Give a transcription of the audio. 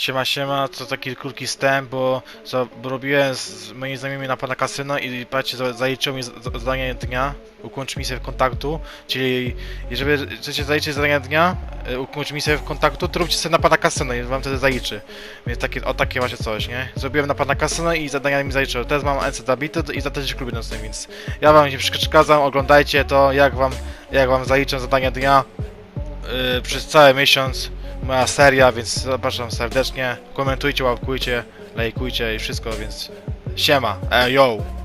Siema, siema, to taki krótki wstęp, bo, za, bo robiłem z, moimi znajomymi na pana kasyno i patrzcie, za- zaliczył mi zadanie dnia, ukończ misję w kontaktu, czyli jeżeli chcecie zaliczyć zadania dnia, y, ukończ misję w kontaktu, to róbcie sobie na pana kasyno i wam wtedy zaliczy. Więc takie, o takie właśnie coś, nie? Zrobiłem na pana kasyno i zadania mi zaliczyło. Teraz mam NC zabity i za to się kluby nocnym, więc ja wam nie przeszkadzam, oglądajcie to, jak wam, jak wam zaliczę zadania dnia yy, przez cały miesiąc moja seria, więc zapraszam serdecznie. Komentujcie, łapkujcie, lajkujcie i wszystko, więc siema, e, yo!